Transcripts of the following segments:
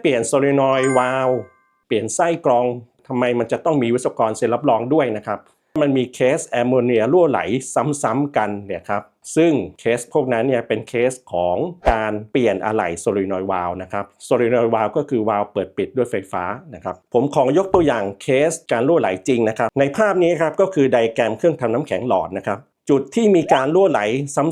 เปลี่ยนโซลินอยวาลวเปลี่ยนไส้กรองทำไมมันจะต้องมีวิศวกรเซ็นรับรองด้วยนะครับ มันมีเคสแอมโมเนียรั่วไหลซ้ำๆกันเนี่ยครับซึ่งเคสพวกนั้นเนี่ยเป็นเคสของการเปลี่ยนอะไหล่โซลินอยวาลนะครับโซลินอยวาลก็คือวาล์วเปิดปิดด้วยไฟฟ้านะครับผมขอยกตัวอย่างเคสการรั่วไหลจริงนะครับในภาพนี้ครับก็คือไดแกรมเครื่องทำน้ำแข็งหลอดนะครับ จุดที่มีการรั่วไหล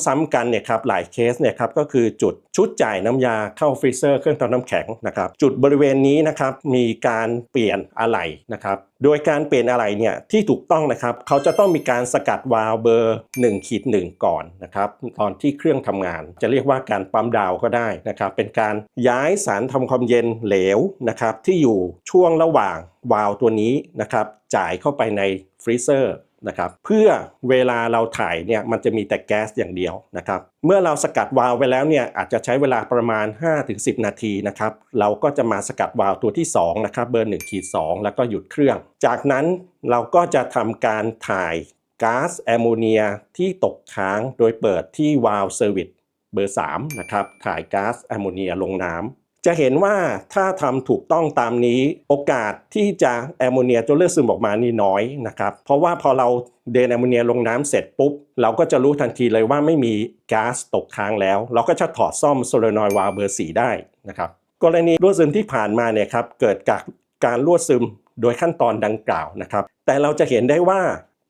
ซ้ำๆกันเนี่ยครับหลายเคสเนี่ยครับก็คือจุดชุดจ่ายน้ำยาเข้าฟรีเซอร์เครื่องทำน้ำแข็งนะครับจุดบริเวณนี้นะครับมีการเปลี่ยนอะไหล่นะครับโดยการเปลี่ยนอะไหล่เนี่ยที่ถูกต้องนะครับเขาจะต้องมีการสกัดวาล์วเบอร์1ขีด1ก่อนนะครับตอนที่เครื่องทำงาน จะเรียกว่าการปั๊มดาวก็ได้นะครับเป็นการย้ายสารทำความเย็นเหลวนะครับที่อยู่ช่วงระหว่าง วาล์วตัวนี้นะครับจ่ายเข้าไปในฟรีเซอร์นะครับเพื่อเวลาเราถ่ายเนี่ยมันจะมีแต่แก๊สอย่างเดียวนะครับเมื่อเราสกัดวาล์วไว้แล้วเนี่ยอาจจะใช้เวลาประมาณ 5-10 นาทีนะครับเราก็จะมาสกัดวาล์วตัวที่2นะครับเบอร์1ขีด2แล้วก็หยุดเครื่อง จากนั้นเราก็จะทำการถ่ายก๊าซแอมโมเนียที่ตกค้างโดยเปิดที่วาล์วเซอร์วิสเบอร์3นะครับถ่ายก๊าซแอมโมเนียลงน้ำ จะเห็นว่าถ้าทำถูกต้องตามนี้โอกาสที่จะแอมโมเนียจะเลือดซึมออกมานี่น้อยนะครับ เพราะว่าพอเราเดนแอมโมเนียลงน้ำเสร็จปุ๊บ เราก็จะรู้ทันทีเลยว่าไม่มีก๊าซตกค้างแล้ว เราก็จะถอดซ่อมโซเลนอยวาลเบอร์4ได้นะครับกรณีรั่วซึมที่ผ่านมาเนี่ยครับเกิดจากการรั่วซึมโดยขั้นตอนดังกล่าวนะครับ แต่เราจะเห็นได้ว่า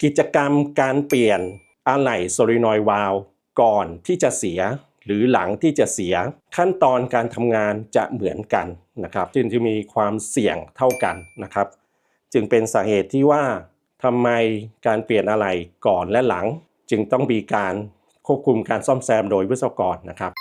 กิจกรรมการเปลี่ยนอะไหล่โซลินอยวาลก่อนที่จะเสีย หรือหลังที่จะเสียขั้นตอนการทำงานจะเหมือนกันนะครับ จึงจะมีความเสี่ยงเท่ากันนะครับ จึงเป็นสาเหตุที่ว่าทำไมการเปลี่ยนอะไรก่อนและหลัง จึงต้องมีการควบคุมการซ่อมแซมโดยวิศวกรนะครับ